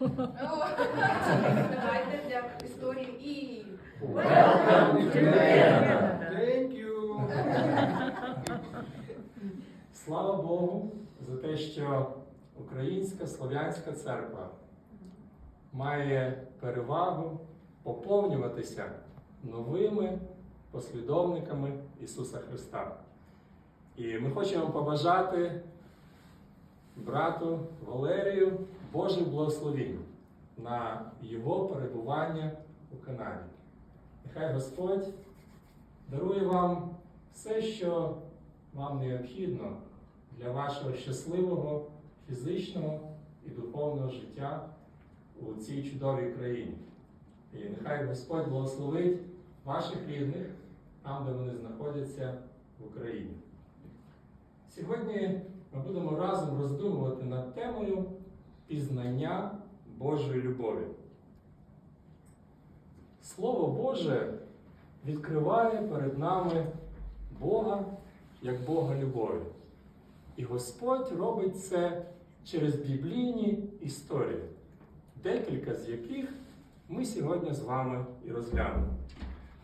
Давайте для історії і Welcome to Canada. Thank you. Слава Богу за те, що Українська Слов'янська церква має перевагу поповнюватися новими послідовниками Ісуса Христа. І ми хочемо побажати брату Валерію Божих благословінь на його перебування у Канаді. Нехай Господь дарує вам все, що вам необхідно для вашого щасливого фізичного і духовного життя у цій чудовій країні. І нехай Господь благословить ваших рідних там, де вони знаходяться в Україні. Сьогодні ми будемо разом роздумувати над темою пізнання Божої любові. Слово Боже відкриває перед нами Бога як Бога любові. І Господь робить це через біблійні історії, декілька з яких ми сьогодні з вами і розглянемо.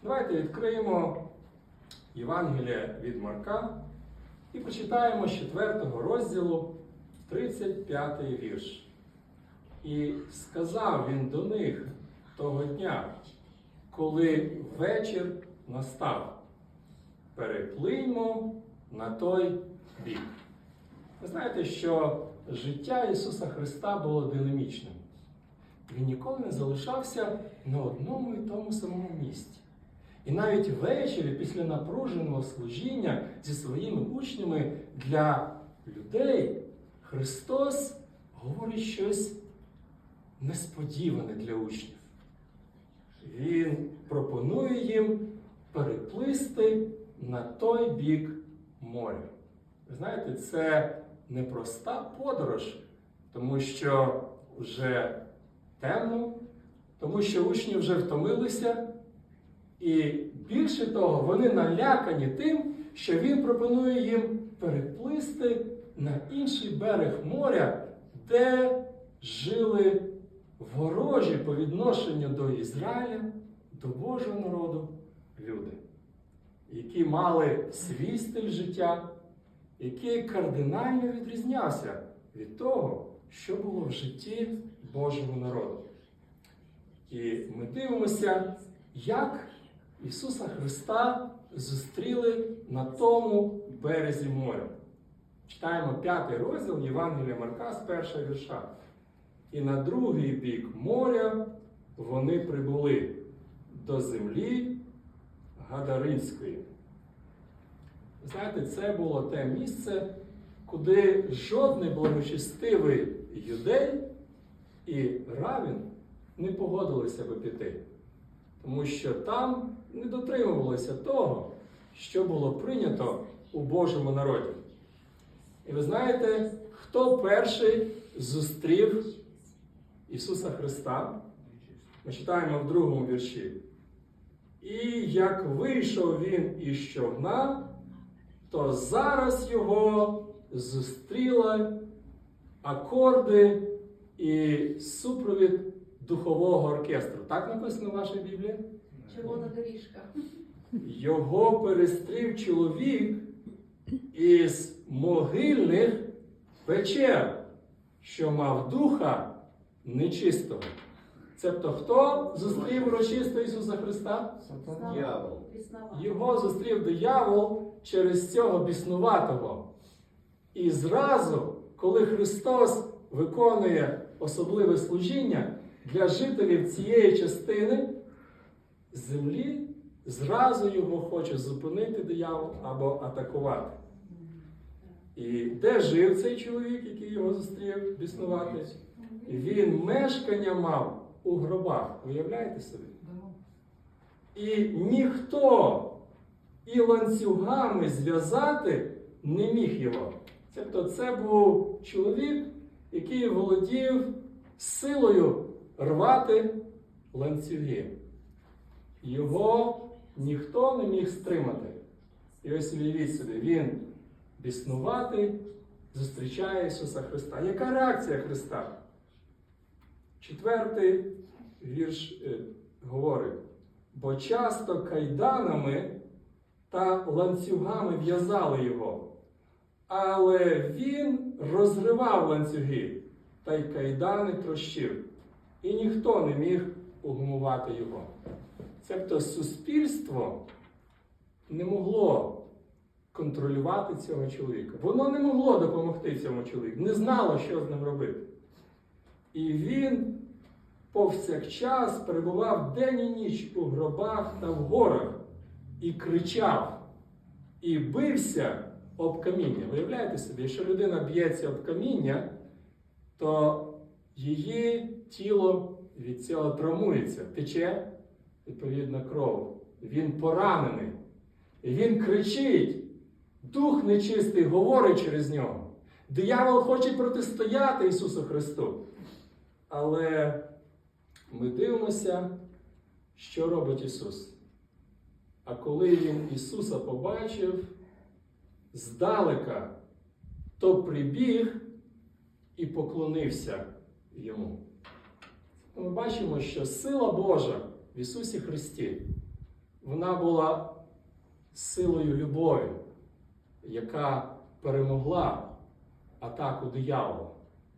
Давайте відкриємо Євангелія від Марка і почитаємо з 4 розділу 35 вірш. І сказав він до них того дня, коли вечір настав, переплиньмо на той бік. Ви знаєте, що життя Ісуса Христа було динамічним. Він ніколи не залишався на одному і тому самому місці. І навіть ввечері, після напруженого служіння зі своїми учнями для людей, Христос говорить щось несподіване для учнів. Він пропонує їм переплисти на той бік моря. Ви знаєте, це непроста подорож, тому що вже темно, тому що учні вже втомилися, і більше того, вони налякані тим, що він пропонує їм переплисти на інший берег моря, де жили ворожі по відношенню до Ізраїля, до Божого народу люди, які мали свій стиль життя, який кардинально відрізнявся від того, що було в житті Божого народу. І ми дивимося, як Ісуса Христа зустріли на тому березі моря. Читаємо п'ятий розділ Євангелія Марка з першого вірша. І на другий бік моря вони прибули до землі Гадаринської. Знаєте, це було те місце, куди жодний благочестивий юдей і равін не погодилися би піти. Тому що там не дотримувалося того, що було прийнято у Божому народі. І ви знаєте, хто перший зустрів Ісуса Христа? Ми читаємо в другому вірші. І як вийшов він із човна, то зараз його зустріли акорди і супровід духового оркестру. Так написано в вашій Біблії? червона доріжка. Його перестрів чоловік із могильних печер, що мав духа нечистого. Цебто хто зустрів урочисто Ісуса Христа? Дьявол. Його зустрів диявол через цього біснуватого. І зразу, коли Христос виконує особливе служіння для жителів цієї частини землі, зразу його хоче зупинити диявол або атакувати. І де жив цей чоловік, який його зустрів біснувати? Він мешкання мав у гробах. Уявляєте собі? І ніхто і ланцюгами зв'язати не міг його. Тобто це був чоловік, який володів силою рвати ланцюги. Його ніхто не міг стримати. І ось уявіть собі, він біснуватий, зустрічає Ісуса Христа. Яка реакція Христа? Четвертий вірш е, говорить: бо часто кайданами та ланцюгами в'язали його, але він розривав ланцюги та й кайдани трощив, і ніхто не міг угумувати його. Цебто суспільство не могло контролювати цього чоловіка. Воно не могло допомогти цьому чоловіку, не знало, що з ним робити. І він повсякчас перебував день і ніч у гробах та в горах і кричав, і бився об каміння. Виявляєте собі, якщо людина б'ється об каміння, то її тіло від цього травмується, тече відповідна кров. Він поранений. Він кричить. Дух нечистий говорить через нього. Диявол хоче протистояти Ісусу Христу. Але ми дивимося, що робить Ісус. А коли Він Ісуса побачив здалека, то прибіг і поклонився Йому. Ми бачимо, що сила Божа в Ісусі Христі, вона була силою любові, яка перемогла атаку диявола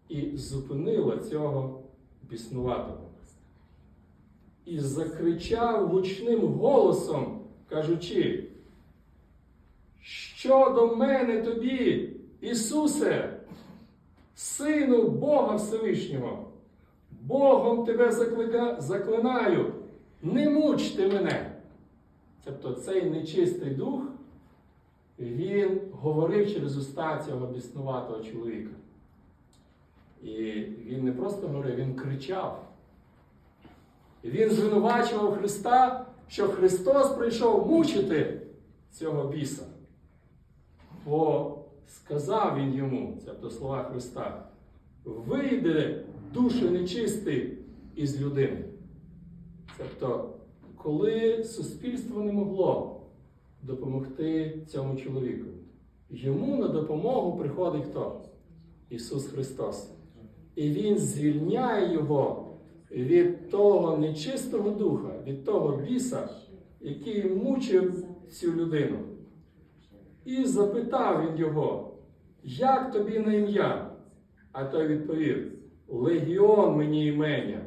і зупинила цього біснуватого. І закричав гучним голосом, кажучи, що до мене тобі, Ісусе, Сину Бога Всевишнього, Богом тебе заклика... заклинаю, не мучте мене. Тобто цей нечистий дух, він говорив через уста цього біснуватого чоловіка. І він не просто говорив, він кричав. Він звинувачував Христа, що Христос прийшов мучити цього біса. Бо сказав він йому, це до слова Христа, вийде душа нечистий із людини. Тобто, коли суспільство не могло допомогти цьому чоловіку, йому на допомогу приходить хто? Ісус Христос. І Він звільняє його від того нечистого духа, від того біса, який мучив цю людину. І запитав він його, як тобі на ім'я? А той відповів: Легіон мені імення,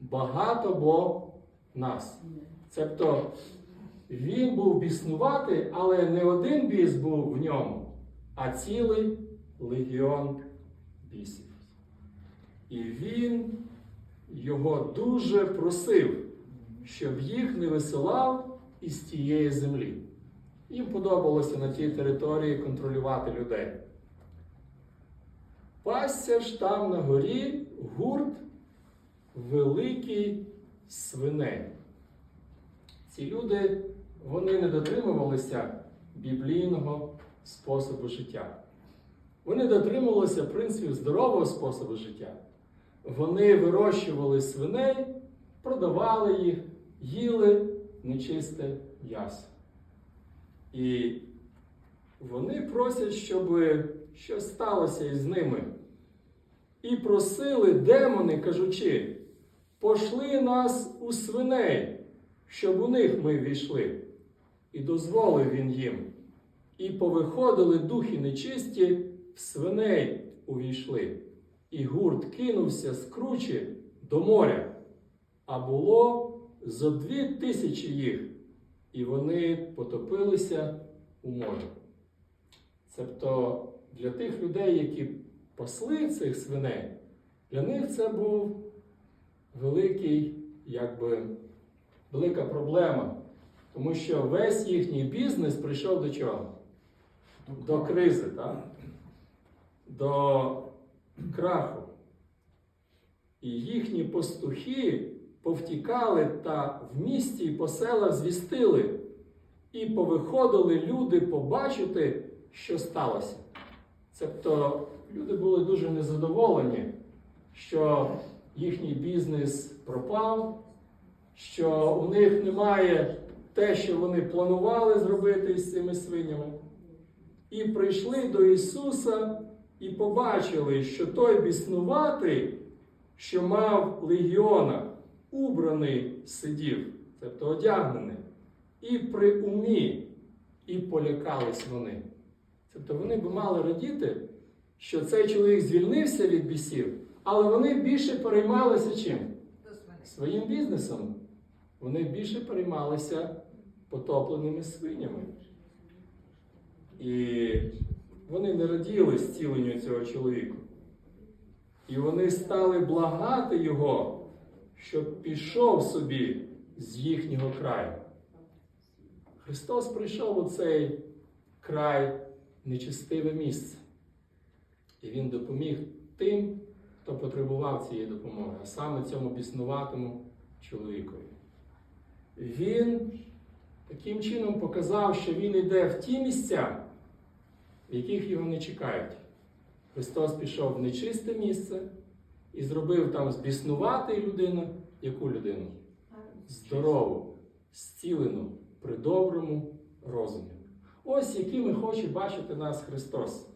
багато бо нас. Тобто він був біснуватий, але не один біс був в ньому, а цілий легіон бісів. І він його дуже просив, щоб їх не висилав із тієї землі. Їм подобалося на тій території контролювати людей. Пасся ж там на горі гурт великий свиней. Ці люди вони не дотримувалися біблійного способу життя. Вони дотримувалися принципів здорового способу життя. Вони вирощували свиней, продавали їх, їли нечисте м'ясо. І вони просять, щоб щось сталося із ними. І просили демони, кажучи, пошли нас у свиней, щоб у них ми війшли. І дозволив він їм. І повиходили духи нечисті, в свиней увійшли. І гурт кинувся з кручі до моря. А було зо дві тисячі їх, і вони потопилися у морі. Тобто для тих людей, які пасли цих свиней, для них це був великий, якби, велика проблема. Тому що весь їхній бізнес прийшов до чого? До кризи, так? до краху. І їхні пастухи повтікали та в місті і по селах звістили, і повиходили люди побачити, що сталося. Тобто люди були дуже незадоволені, що їхній бізнес пропав, що у них немає те, що вони планували зробити з цими свинями. І прийшли до Ісуса і побачили, що той біснуватий, що мав легіона, убраний сидів, тобто одягнений, і при умі, і полякались вони. Тобто вони б мали радіти, що цей чоловік звільнився від бісів, але вони більше переймалися чим? Своїм бізнесом. Вони більше переймалися потопленими свинями. І вони не раділи зціленню цього чоловіка. І вони стали благати його, щоб пішов собі з їхнього краю. Христос прийшов у цей край нечистиве місце. І Він допоміг тим, хто потребував цієї допомоги, а саме цьому біснуватому чоловікові. Він таким чином показав, що він йде в ті місця, яких його не чекають. Христос пішов в нечисте місце і зробив там збіснувати людину, яку людину? Здорову, зцілену, при доброму розумі. Ось якими хоче бачити нас Христос.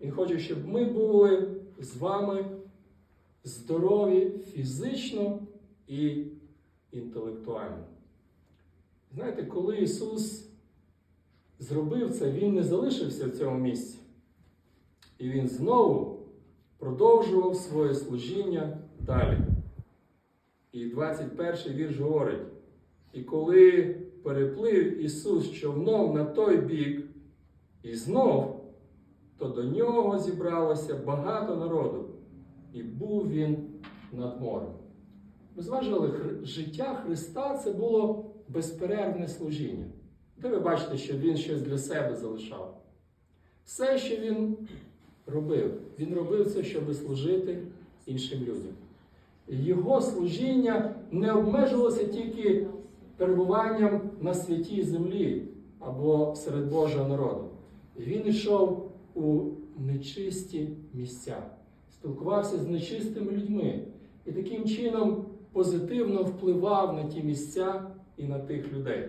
Він хоче, щоб ми були з вами здорові фізично і інтелектуально. Знаєте, коли Ісус зробив це, Він не залишився в цьому місці. І Він знову продовжував своє служіння далі. І 21 вірш говорить: і коли переплив Ісус човном на той бік, і знов, то до нього зібралося багато народу, і був він над морем. Ми зважили, життя Христа це було безперервне служіння. Де ви бачите, що Він щось для себе залишав? Все, що Він робив, Він робив це, щоб служити іншим людям. Його служіння не обмежувалося тільки перебуванням на святій землі або серед Божого народу. Він йшов у нечисті місця, спілкувався з нечистими людьми і таким чином позитивно впливав на ті місця і на тих людей.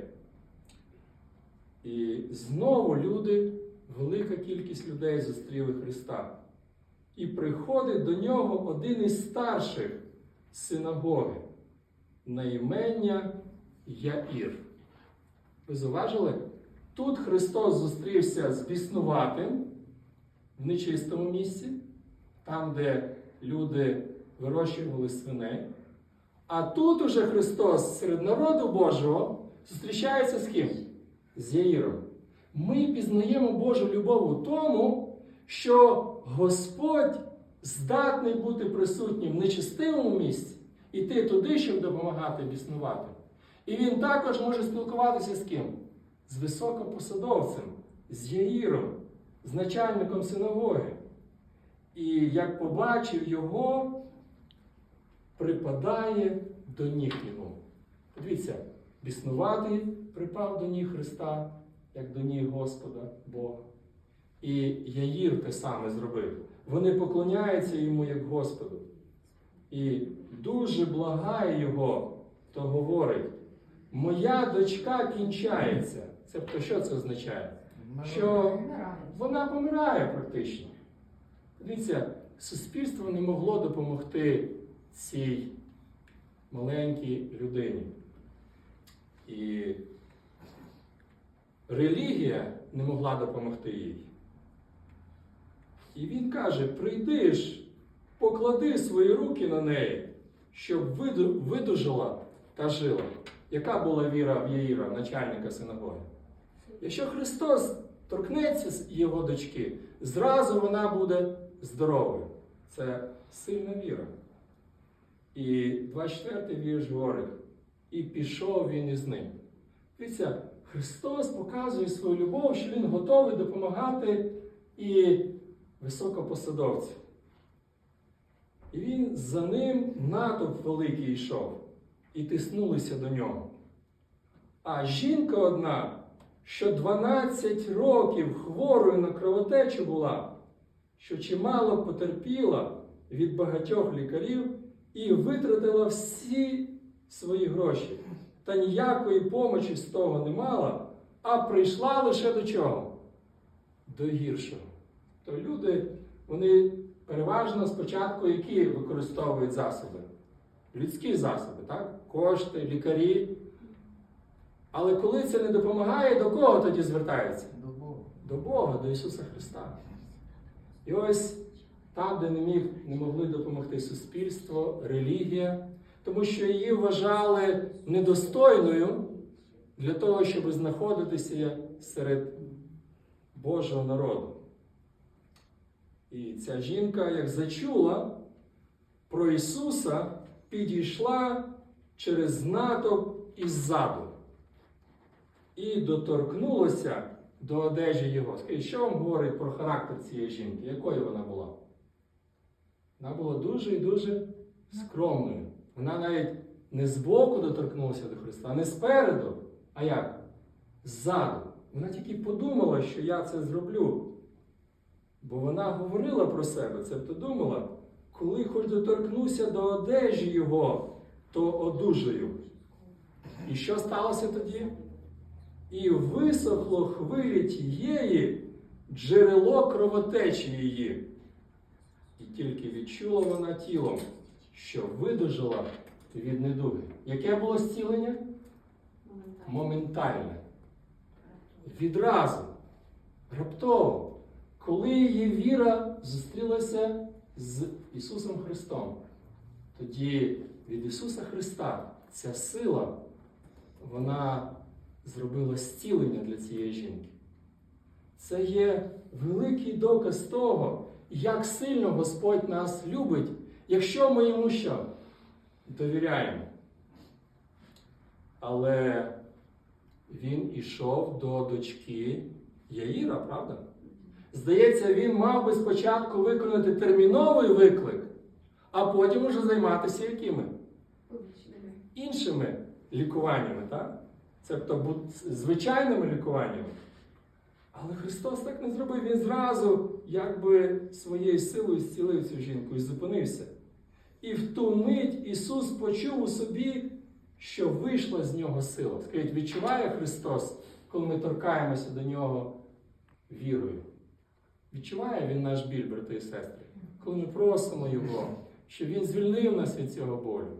І знову люди, велика кількість людей зустріли Христа. І приходить до нього один із старших синагоги на імення Яїр. Ви зауважили? Тут Христос зустрівся з біснуватим в нечистому місці, там, де люди вирощували свиней. А тут уже Христос серед народу Божого зустрічається з ким? З Яїром. Ми пізнаємо Божу любов у тому, що Господь здатний бути присутнім в нечистивому місці, іти туди, щоб допомагати біснувати. І він також може спілкуватися з ким? З високопосадовцем, з Яїром, з начальником синагоги. І як побачив його, припадає до ніг йому. Подивіться, біснуватий припав до ніг Христа, як до ніг Господа Бога. І Яїр те саме зробив. Вони поклоняються йому як Господу. І дуже благає його, то говорить: моя дочка кінчається. Це що це означає? Що вона помирає практично. Дивіться, суспільство не могло допомогти цій маленькій людині. І релігія не могла допомогти їй. І він каже: прийди ж, поклади свої руки на неї, щоб виду- видужала та жила. Яка була віра в Яїра, начальника синагоги? Якщо Христос торкнеться з його дочки, зразу вона буде здоровою. Це сильна віра. І 24 й вірш говорить, і пішов він із ним. Дивіться, Христос показує свою любов, що Він готовий допомагати і високопосадовцям. І він за ним натовп великий йшов, і тиснулися до нього. А жінка одна, що 12 років хворою на кровотечу була, що чимало потерпіла від багатьох лікарів і витратила всі свої гроші, та ніякої помочі з того не мала, а прийшла лише до чого? До гіршого. То люди, вони переважно спочатку які використовують засоби? Людські засоби, так? Кошти, лікарі. Але коли це не допомагає, до кого тоді звертаються? До Бога. До Бога, до Ісуса Христа. І ось там, де не, міг, не могли допомогти суспільство, релігія, тому що її вважали недостойною для того, щоб знаходитися серед Божого народу. І ця жінка, як зачула про Ісуса, підійшла через натовп іззаду і доторкнулася до одежі його. Скажіть, що вам говорить про характер цієї жінки? Якою вона була? Вона була дуже і дуже скромною. Вона навіть не збоку доторкнулася до Христа, не спереду, а як? Ззаду. Вона тільки подумала, що я це зроблю. Бо вона говорила про себе, цебто думала, коли хоч доторкнуся до одежі його, то одужаю. І що сталося тоді? І висохло хвилі тієї джерело кровотечі її. І тільки відчула вона тілом, що видужала від недуги. Яке було зцілення? Моментальне. Відразу, раптово, коли її віра зустрілася з Ісусом Христом, тоді від Ісуса Христа ця сила, вона зробила зцілення для цієї жінки. Це є великий доказ того, як сильно Господь нас любить, якщо ми йому що? Довіряємо. Але він ішов до дочки Яїра, правда? Здається, він мав би спочатку виконати терміновий виклик, а потім уже займатися якими? Іншими лікуваннями, так? Тобто звичайними лікуваннями. Але Христос так не зробив. Він зразу якби своєю силою зцілив цю жінку і зупинився. І в ту мить Ісус почув у собі, що вийшла з нього сила. Скажіть, відчуває Христос, коли ми торкаємося до нього вірою? Відчуває Він наш біль, брати і сестри, коли ми просимо Його, щоб Він звільнив нас від цього болю.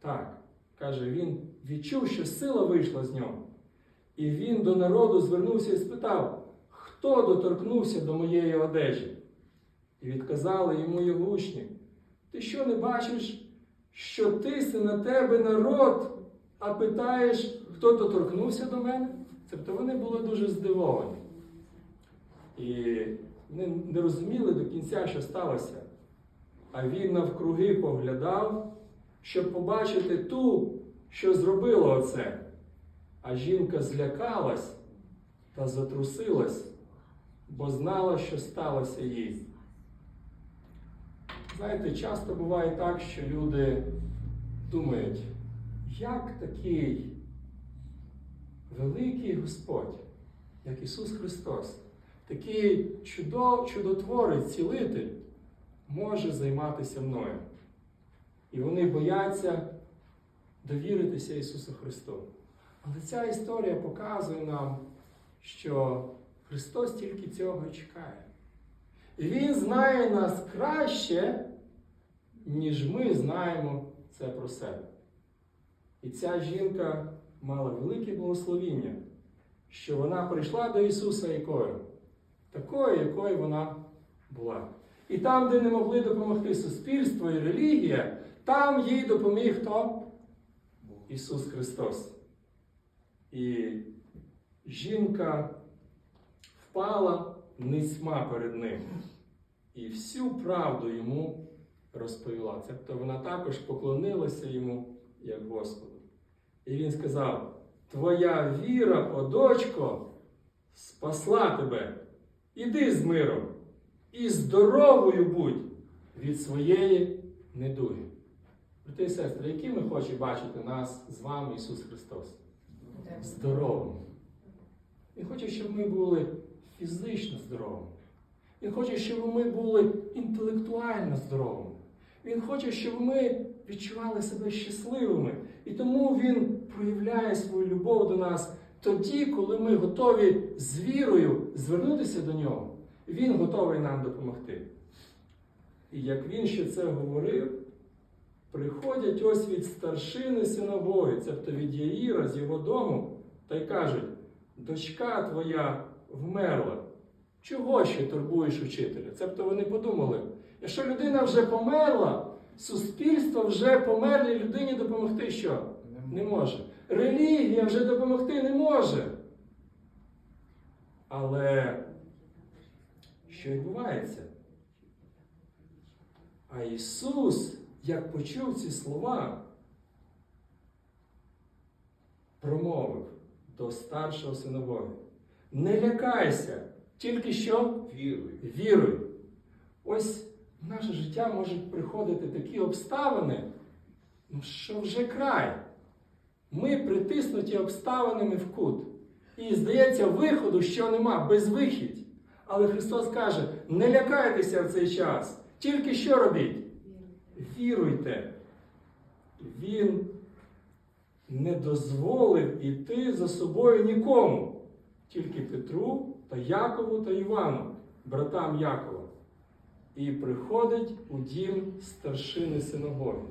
Так, каже, він відчув, що сила вийшла з нього. І він до народу звернувся і спитав, хто доторкнувся до моєї одежі? І відказали йому його учні, ти що не бачиш, що тисне на тебе народ, а питаєш, хто доторкнувся до мене? Тобто вони були дуже здивовані. І не, не розуміли до кінця, що сталося. А він навкруги поглядав, щоб побачити ту, що зробила оце. А жінка злякалась та затрусилась, бо знала, що сталося їй. Знаєте, часто буває так, що люди думають, як такий великий Господь, як Ісус Христос, такий чудо, чудотворець, цілитель, може займатися мною. І вони бояться довіритися Ісусу Христу. Але ця історія показує нам, що Христос тільки цього чекає. І Він знає нас краще, ніж ми знаємо це про себе. І ця жінка мала велике благословіння, що вона прийшла до Ісуса якою? Такою, якою вона була. І там, де не могли допомогти суспільство і релігія, там їй допоміг хто? Ісус Христос. І жінка впала низьма перед ним і всю правду йому розповіла. Тобто вона також поклонилася йому як Господу. І він сказав: Твоя віра, о дочко, спасла тебе. Іди з миром і здоровою будь від своєї недуги. Брати і сестри, які ми хочемо бачити нас з вами, Ісус Христос? Здоровими. Він хоче, щоб ми були фізично здоровими. Він хоче, щоб ми були інтелектуально здоровими. Він хоче, щоб ми відчували себе щасливими. І тому Він проявляє свою любов до нас тоді, коли ми готові з вірою звернутися до нього. Він готовий нам допомогти. І як він ще це говорив, приходять ось від старшини синової, тобто від Яїра з його дому, та й кажуть: дочка твоя вмерла. Чого ще турбуєш учителя? Цебто вони подумали, якщо людина вже померла, суспільство вже померлій людині допомогти що? Не може. Релігія вже допомогти не може. Але що відбувається? А Ісус, як почув ці слова, промовив до старшого синової: Не лякайся, тільки що Віруй. віруй. Ось наше життя можуть приходити такі обставини, ну, що вже край. Ми притиснуті обставинами в кут. І здається, виходу, що нема, безвихідь. Але Христос каже: не лякайтеся в цей час. Тільки що робіть? Віруйте. Він не дозволив іти за собою нікому, тільки Петру та Якову та Івану, братам Якова. І приходить у дім старшини синагоги.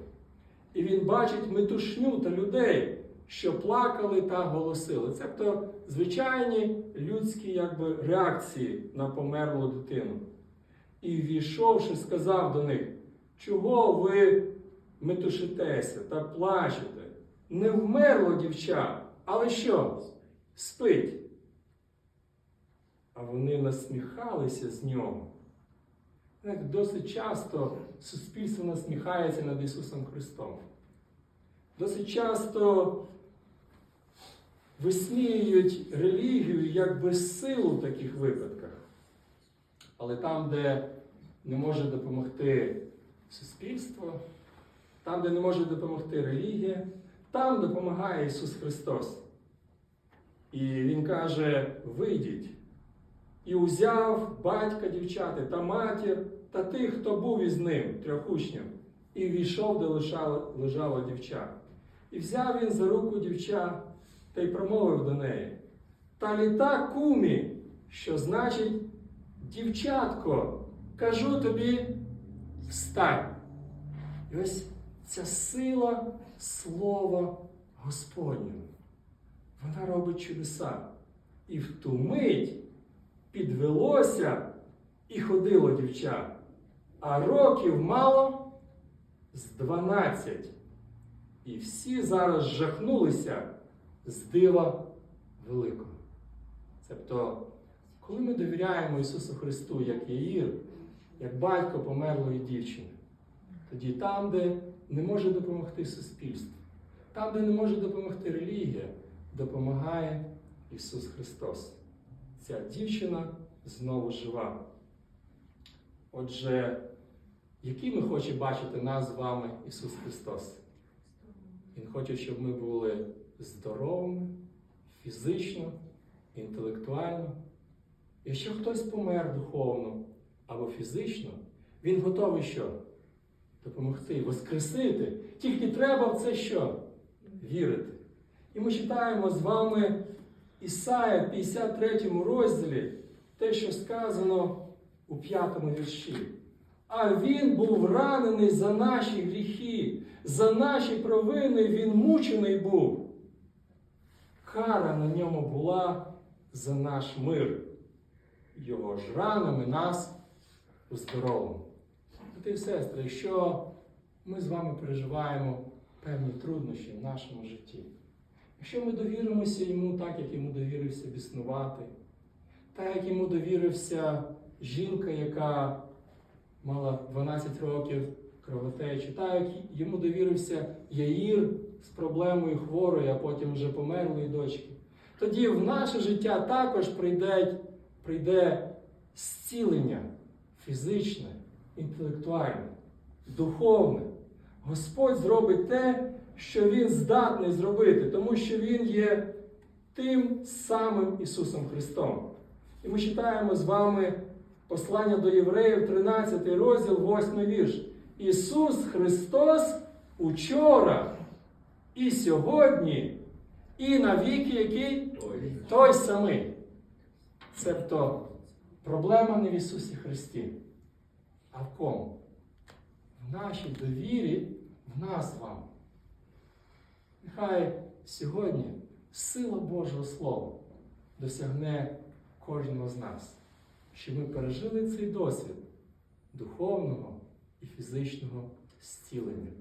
І він бачить метушню та людей, що плакали та голосили. Цебто звичайні людські якби, реакції на померлу дитину. І ввійшовши, сказав до них, чого ви метушитеся та плачете? Не вмерло дівча, але що? Спить. А вони насміхалися з нього. Досить часто суспільство насміхається над Ісусом Христом. Досить часто висміюють релігію як безсилу в таких випадках. Але там, де не може допомогти суспільство, там, де не може допомогти релігія, там допомагає Ісус Христос. І Він каже: вийдіть. І узяв батька дівчати та матір та тих, хто був із ним, трьох учнів, і війшов, де лежала, лежала дівча. І взяв він за руку дівча та й промовив до неї: Та літа кумі, що значить, дівчатко, кажу тобі, встань. І ось ця сила слова Господнього. Вона робить чудеса. І в ту мить підвелося і ходило дівча, а років мало з дванадцять. І всі зараз жахнулися з дива великого. Тобто, коли ми довіряємо Ісусу Христу, як Яїр, як батько померлої дівчини, тоді там, де не може допомогти суспільство, там, де не може допомогти релігія, допомагає Ісус Христос. Ця дівчина знову жива. Отже, якими хоче бачити нас з вами Ісус Христос? Він хоче, щоб ми були здоровими, фізично, інтелектуально. Якщо хтось помер духовно або фізично, він готовий що? Допомогти, воскресити. Тільки треба в це що? Вірити. І ми читаємо з вами Ісая в 53 розділі те, що сказано у 5 вірші. А він був ранений за наші гріхи, за наші провини він мучений був. Кара на ньому була за наш мир. Його ж ранами нас оздоровимо. Брати і сестри, якщо ми з вами переживаємо певні труднощі в нашому житті, якщо ми довіримося йому так, як йому довірився біснувати, так як йому довірився жінка, яка мала 12 років кровотечі, так як йому довірився Яїр з проблемою хворої, а потім вже померлої дочки, тоді в наше життя також прийде, прийде зцілення фізичне, інтелектуальне, духовне. Господь зробить те, що Він здатний зробити, тому що Він є тим самим Ісусом Христом. І ми читаємо з вами послання до євреїв, 13 розділ, 8 вірш. Ісус Христос учора і сьогодні, і навіки який Ой. той самий. Цебто проблема не в Ісусі Христі, а в кому? В нашій довірі в нас вам. Нехай сьогодні сила Божого Слова досягне кожного з нас, щоб ми пережили цей досвід духовного і фізичного зцілення.